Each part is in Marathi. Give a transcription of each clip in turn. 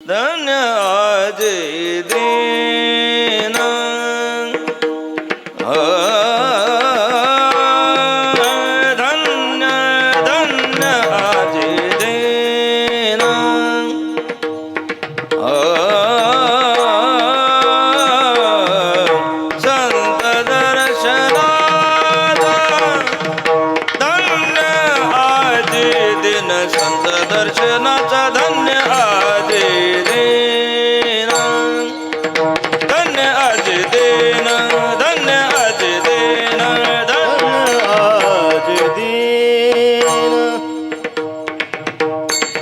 ધન આજે દે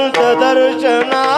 संत दर्शनाचा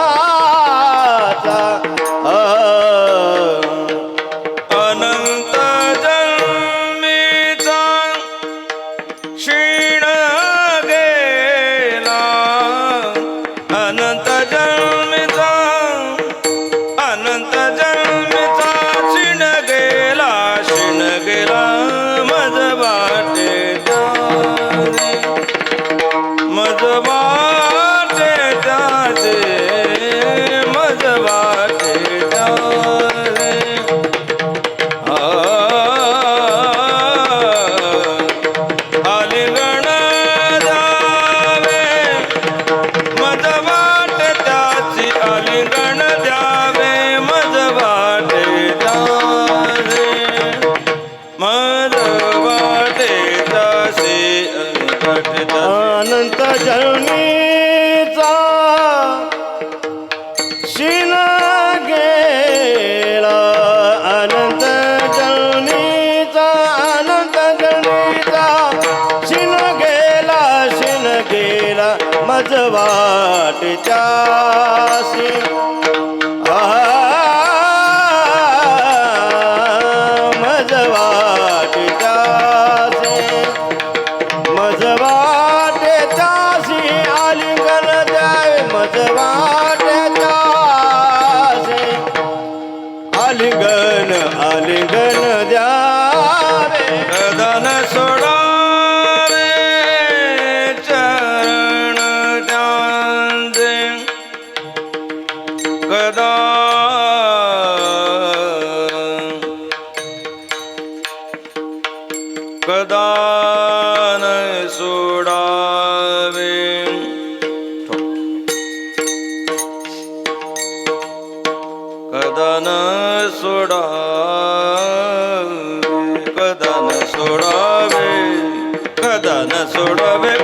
માટે ચાસી. कदा कदा न सोडावे. कदा न सोडावे. कदा न सोडावे. कदा न सोडावे.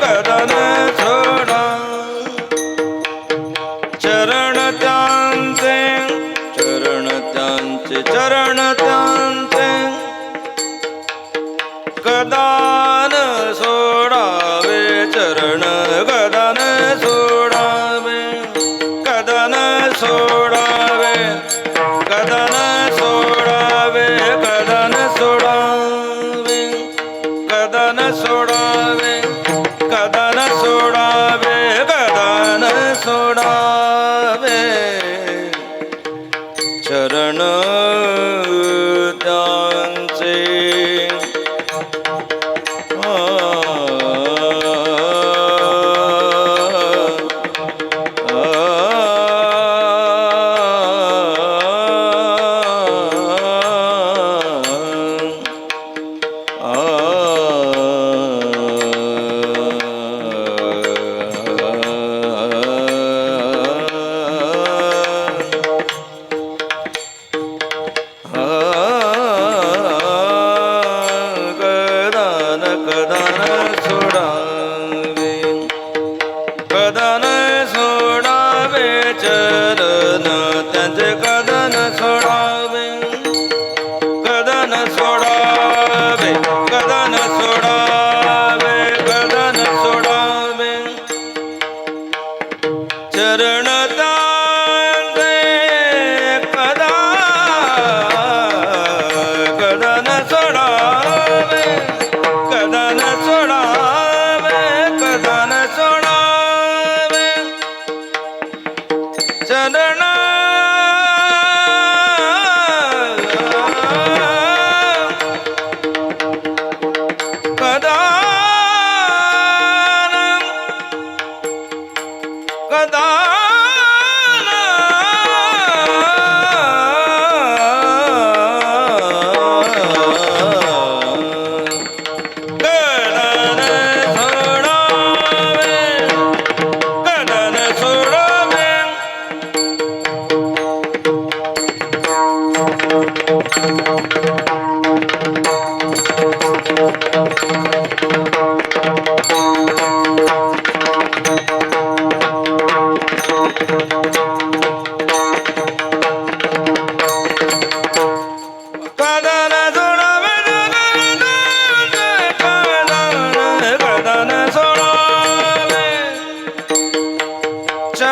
কাজ কর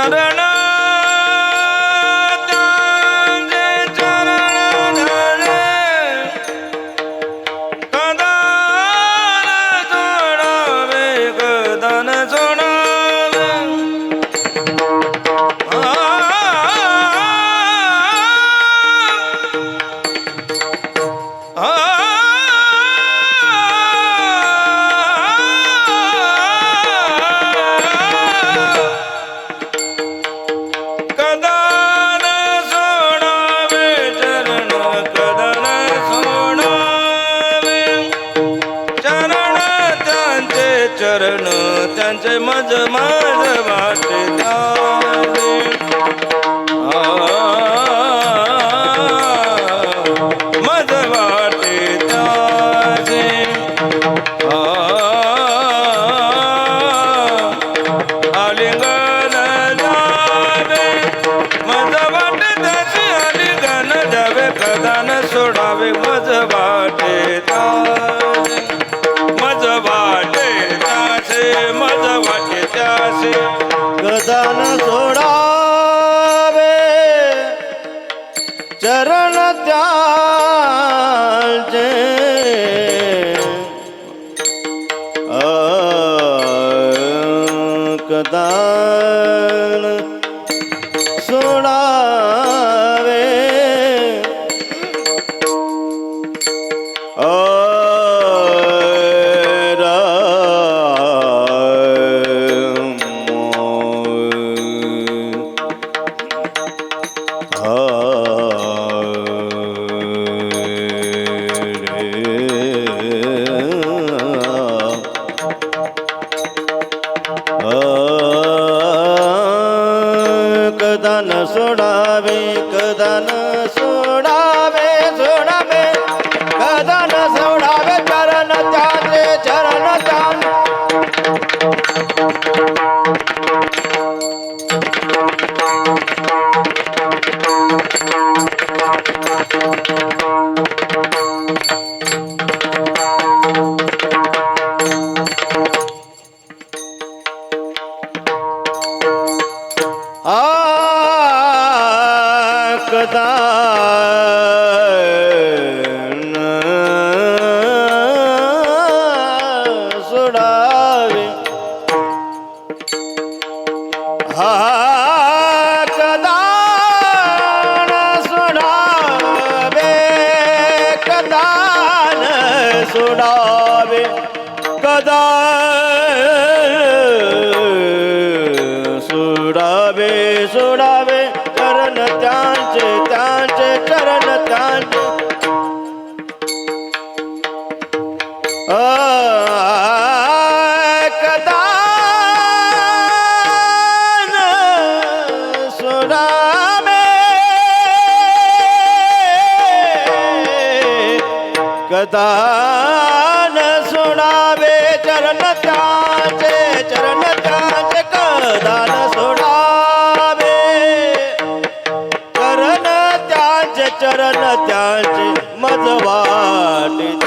I don't know. चरण त्यांचे मज माझ वाटे मज वाटे त्याचे आलिंगन जावे मज वाटे त्याचे आलिंगन जावे कदान सोडावे. मज वाटे त्याचे कदान सकदा सोडावे. हा कदान सोडावे कदान सोडावे कदा कदान सुनावे चरण त्याचे चरण त्याचे कदान सुनावे चरण त्याचे चरण त्याचे मज